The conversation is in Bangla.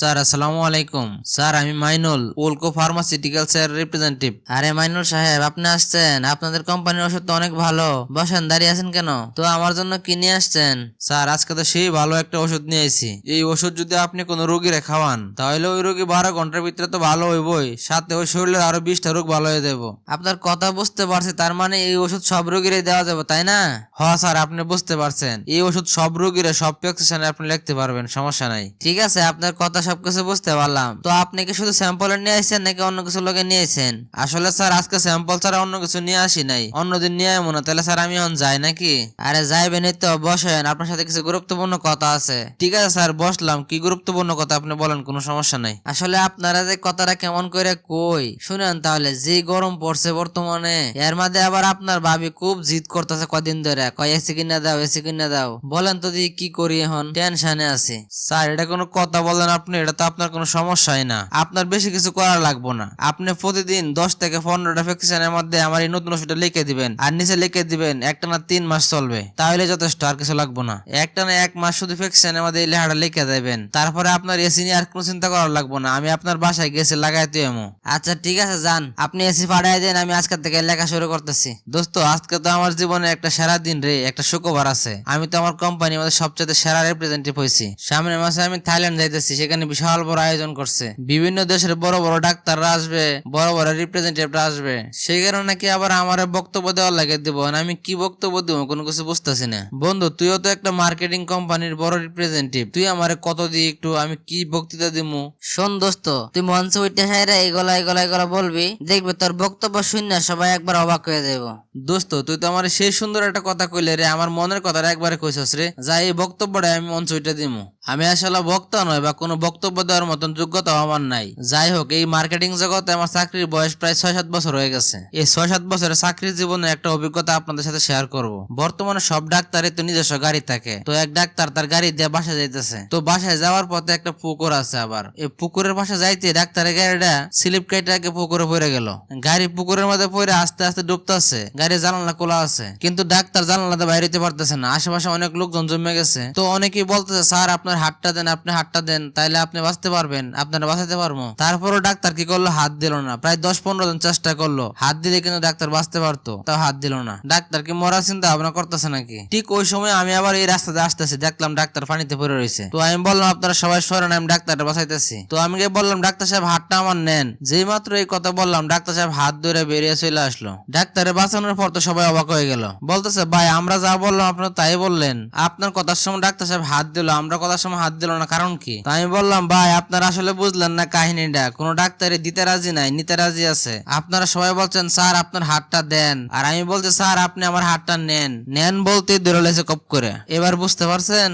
স্যার, আসসালামু আলাইকুম। স্যার, আমি মাইনুল, উলকো ফার্মাসিউটিক্যালস এর রিপ্রেজেন্টেটিভ আরে মাইনুল সাহেব, আপনি আসছেন? আপনাদের কোম্পানির ওষুধ তো অনেক ভালো। বসেন, দাঁড়িয়ে আছেন কেন? তো আমার জন্য কি নিয়ে আসছেন? স্যার, আজকে তো সেই ভালো একটা ওষুধ নিয়ে এসেছি এই ওষুধ যদি আপনি কোনো রোগীরে খাওয়ান, তাহলে ওই রোগী বারো ঘণ্টার ভিতরে তো ভালো হইবই। সাথে ওই শরীরের আরও বিশটা রোগ ভালো হয়ে যাব আপনার কথা বুঝতে পারছি, তার মানে এই ওষুধ সব রোগীরে দেওয়া যাবে, তাই না? হ, স্যার, আপনি বুঝতে পারছেন। এই ওষুধ সব রোগীরে, সব প্রেসক্রিপশনে আপনি লিখতে পারবেন, সমস্যা নাই। ঠিক আছে, আপনার কথা সবকিছু বুঝতে পারলাম। তো আপনি কি শুধু স্যাম্পল নিয়ে আসছেন নাকি অন্য কিছু লোকে নিয়েছেন? আসলে স্যার, আজকে স্যাম্পল ছাড়া অন্য কিছু নিয়ে আসি নাই। অন্যদিন নিয়ে মনে তাহলে স্যার আমি এখন যাই নাকি? আরে যাইবেন তো, বসেন, আপনার সাথে কিছু গুরুত্বপূর্ণ কথা আছে। ঠিক আছে স্যার, বসলাম। কি গুরুত্বপূর্ণ কথা আপনি বলেন, কোনো সমস্যা নাই। আসলে আপনারা যে কথাটা কেমন করে কই? শুনেন তাহলে, যে গরম পড়ছে বর্তমানে, এর মধ্যে আবার আপনার ভাবি খুব জিদ করতেছে কদিন ধরে। কয়, এসি কিনে দাও, এসি কিনে দাও। বলেন তো দি কি করি এখন? টেনশনে আছি। স্যার, এটা কোনো কথা বলেন আপনি? এটা তো আপনার কোনো সমস্যাই না। আপনার বেশি কিছু করা লাগবো না। আপনি প্রতিদিন দশ থেকে পনেরোটা ফ্যাকশনের মধ্যে আমার এই নতুন ওষুধটা লিখে দিবেন। আর নিচে লিখে দিবেন একটা না তিন মাস চলবে। তাহলে যথেষ্ট আর কিছু লাগবো না। একটা না এক মাস শুধু ফ্যাকশনের মধ্যে এই লেখাটা লিখে দেবেন। তারপরে আপনার এসি নিয়ে আর কোনো চিন্তা করার লাগবো না। আমি আপনার বাসায় গেছি লাগাইতে এমো। আচ্ছা ঠিক আছে যান। আপনি এসি পাঠাই দেন আমি আজকে থেকে লেখা শুরু করতেছি। দোস্ত আজকে তো আমার জীবনে একটা সেরা দিন রে একটা শুক্রবার আছে। আমি তো আমার কোম্পানি আমাদের সবচেয়ে সেরা রিপ্রেজেন্টেটিভ হয়েছি। সামনের মাসে আমি থাইল্যান্ড যাইতেছি সেখানে বিশাল বড় আয়োজন করছে। বিভিন্ন দেশের বড় বড় ডাক্তাররা আসবে বড় বড় রিপ্রেজেন্টেটিভরা আসবে। সেই কারণে নাকি আবার আমার বক্তব্য দেওয়ার লাগে দিব? আমি কি বক্তব্য দিব? কোনো কিছু বুঝতেছি না। বন্ধু তুইও তো একটা মার্কেটিং কোম্পানির বড় রিপ্রেজেন্টেটিভ তুই আমারে কত দিয়ে একটু আমি কি বক্তৃতা দিমু? শোন দোস্ত তুই মঞ্চে উঠে সাইরা এইগুলা এইগুলা এইগুলা বলবি দেখবি তোর বক্তব্য শুনে সবাই একবার অবাক হয়ে যাইব। দোস্ত তুই তো আমার সেই সুন্দর একটা কথা কইলে রে আমার মনের কথাটা একবারে কইছস রে। যা এই বক্তব্যটা আমি মঞ্চে উঠে দিমু। আমি আসলে বক্তা নয় বা কোনো বক্তব্য দেওয়ার মতন যোগ্যতা আমার নাই। যাই হোক, এই মার্কেটিং জগতে আমার চাকরির বয়স প্রায় ছয় সাত বছর হয়ে গেছে। এই ছয় সাত বছরের চাকরির জীবনে একটা অভিজ্ঞতা আপনাদের সাথে শেয়ার করব। বর্তমানে সব ডাক্তারই তো নিজস্ব গাড়ি থাকে। তো এক ডাক্তার তার গাড়ি দিয়ে বাসায় যাইতেছে। তো বাসায় যাওয়ার পথে একটা পুকুর আছে আবার। এই পুকুরের পাশে যাইতে ডাক্তারের গাড়িটা স্লিপ কেটে পুকুরে পড়ে গেল। গাড়ি পুকুরের মধ্যে পড়ে আস্তে আস্তে ডুবতেছে। গাড়ি জানালা খোলা আছে। কিন্তু ডাক্তার জানালাতে বাইরে হতে পারতেছে না। আশেপাশে অনেক লোকজন জমে গেছে। তো অনেকেই বলতেছে, স্যার, আপনার হাতটা দেন, আপনি হাতটা দেন, তাইলে আপনি বাঁচতে পারবেন, আপনারা বাঁচাতে পারব। তারপরও ডাক্তার কি করল? হাত দিল না। প্রায় দশ পনেরো জন চেষ্টা করল। হাত দিলে কিন্তু ডাক্তার বাঁচতে পারতো, তাও হাত দিল না। ডাক্তার কি মরার চিন্তা ভাবনা করতেছে নাকি? ঠিক ওই সময় আমি আবার এই রাস্তাতে আসতেছি, দেখলাম ডাক্তার পানিতে পড়ে রয়েছে। তো আমি বললাম, আপনারা সবাই সরেন, আমি ডাক্তারটা বাঁচাইতেছি। তো আমি গিয়ে বললাম, ডাক্তার সাহেব, হাতটা আমার নেন। যেই মাত্র এই কথা বললাম, ডাক্তার সাহেব হাত ধরে বেরিয়ে চলে আসলো। ডাক্তারে বাঁচানোর পর তো সবাই অবাক হয়ে গেল। বলতেছে, ভাই, আমরা যা বললাম, আপনার তাই বললেন। আপনার কথার সময় ডাক্তার সাহেব হাত দিল, আমরা কথার সময় হাত দিল না, কারণ কি? তো আমি বললাম, ভাই, আপনারা আসলে বুঝলেন না কাহিনীটা। কোন ডাক্তারে দিতে রাজি নাই, নিতে রাজি আছে। আপনারা সবাই বলছেন, স্যার, আপনার হাতটা দেন। আর আমি বলছি, স্যার, আপনি আমার হাতটা নেন। নেন বলতে দৌড়ালেছে কপ করে এবার বুঝতে পারছেন?